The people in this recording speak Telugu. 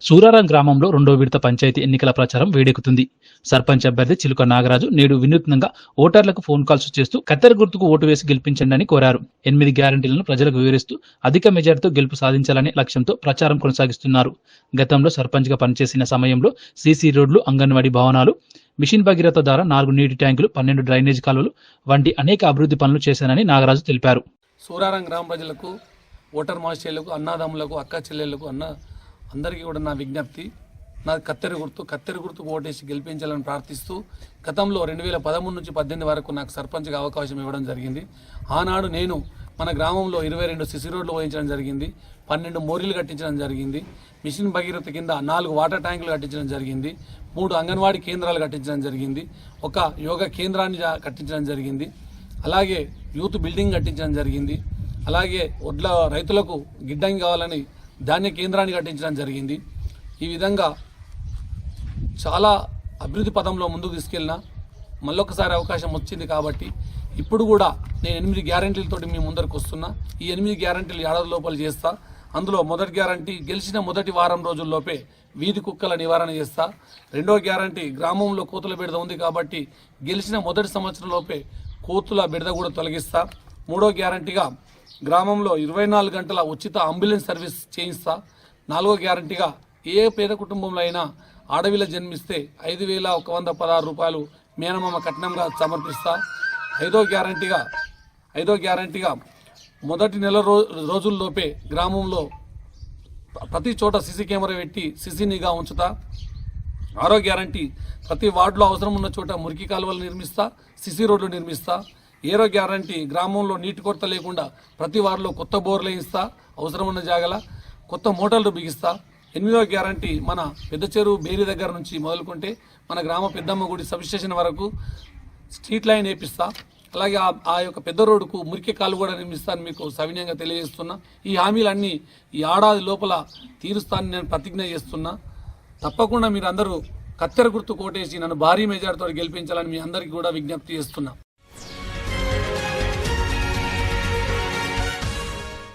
సూరారం గ్రామంలో రెండో విడత పంచాయతీ ఎన్నికల ప్రచారం వేడెక్కుతుంది. సర్పంచ్ అభ్యర్థి చిలుక నాగరాజు నేడు వినూత్నంగా ఓటర్లకు ఫోన్ కాల్స్ చేస్తూ కత్తెర గుర్తుకు ఓటు వేసి గెలిపించండి అని కోరారు. ఎనిమిది గ్యారంటీలను ప్రజలకు వివరిస్తూ అధిక మెజార్టీతో గెలుపు సాధించాలనే లక్ష్యంతో ప్రచారం కొనసాగిస్తున్నారు. గతంలో సర్పంచ్గా పనిచేసిన సమయంలో సీసీ రోడ్లు అంగన్వాడీ భవనాలు మిషన్ భగీరథ ద్వారా నాలుగు నీటి ట్యాంకులు పన్నెండు డ్రైనేజ్ కాలువలు వంటి అనేక అభివృద్ధి పనులు చేశానని నాగరాజు తెలిపారు. సూరారం గ్రామ ప్రజలకు ఓటర్ మాస్టర్లకు అన్నదమ్ములకు అక్క చెల్లెళ్ళకు అన్న అందరికీ కూడా నా విజ్ఞప్తి నా కత్తెర గుర్తు కత్తెర గుర్తుకు ఓటేసి గెలిపించాలని ప్రార్థిస్తూ గతంలో రెండు వేల పదమూడు నుంచి పద్దెనిమిది వరకు నాకు సర్పంచ్గా అవకాశం ఇవ్వడం జరిగింది. ఆనాడు నేను మన గ్రామంలో ఇరవై రెండు సిసి రోడ్లు పోయించడం జరిగింది పన్నెండు మోరీలు కట్టించడం జరిగింది మిషన్ భగీరథ కింద నాలుగు వాటర్ ట్యాంకులు కట్టించడం జరిగింది మూడు అంగన్వాడీ కేంద్రాలు కట్టించడం జరిగింది ఒక యోగా కేంద్రాన్ని కట్టించడం జరిగింది అలాగే యూత్ బిల్డింగ్ కట్టించడం జరిగింది అలాగే వడ్ల రైతులకు గిడ్డంగి కావాలని ధాన్య కేంద్రాన్ని కట్టించడం జరిగింది. ఈ విధంగా చాలా అభివృద్ధి పదంలో ముందుకు తీసుకెళ్ళిన మళ్ళొకసారి అవకాశం వచ్చింది కాబట్టి ఇప్పుడు కూడా నేను ఎనిమిది గ్యారంటీలతోటి మీ ముందరకు వస్తున్నా. ఈ ఎనిమిది గ్యారంటీలు ఏడాది లోపల చేస్తా. అందులో మొదటి గ్యారంటీ గెలిచిన మొదటి వారం రోజుల్లోపే వీధి కుక్కల నివారణ చేస్తా. రెండో గ్యారంటీ గ్రామంలో కోతుల బిడద ఉంది కాబట్టి గెలిచిన మొదటి సంవత్సరంలోపే కోతుల బిడద కూడా తొలగిస్తా. మూడో గ్యారంటీగా గ్రామంలో ఇరవై నాలుగు గంటల ఉచిత అంబులెన్స్ సర్వీస్ చేయిస్తా. నాలుగో గ్యారంటీగా ఏ పేద కుటుంబంలో అయినా ఆడవిల జన్మిస్తే ఐదు వేల ఒక వంద పదహారు రూపాయలు మేనమామ కట్నంగా సమర్పిస్తా. ఐదో గ్యారంటీగా ఐదో గ్యారంటీగా మొదటి నెల రో రోజుల్లోపే గ్రామంలో ప్రతి చోట సీసీ కెమెరా పెట్టి సీసీ నిఘా ఉంచుతా. ఆరో గ్యారంటీ ప్రతి వార్డులో అవసరం ఉన్న చోట మురికి కాలువలు నిర్మిస్తా సిసి రోడ్లు నిర్మిస్తా. ఏరో గ్యారంటీ? గ్రామంలో నీటి కొరత లేకుండా ప్రతి వారిలో కొత్త బోర్లు వేయిస్తా అవసరం ఉన్న జాగల కొత్త మోటార్లు బిగిస్తా. ఎనిమిదో గ్యారంటీ మన పెద్ద చెరువు బేరి దగ్గర నుంచి మొదలుకుంటే మన గ్రామ పెద్దమ్మ గుడి సబ్స్టేషన్ వరకు స్ట్రీట్ లైన్ వేపిస్తా. అలాగే ఆ- ఆ యొక్క పెద్ద రోడ్డుకు మురికి కాలు కూడా నిర్మిస్తాను మీకు సవినయంగా తెలియజేస్తున్నా. ఈ హామీలన్నీ ఈ ఏడాది లోపల తీరుస్తానని నేను ప్రతిజ్ఞ చేస్తున్నా. తప్పకుండా మీరు అందరూ కత్తెర గుర్తు కోటేసి నన్ను భారీ మెజార్టీతో గెలిపించాలని మీ అందరికీ కూడా విజ్ఞప్తి చేస్తున్నా.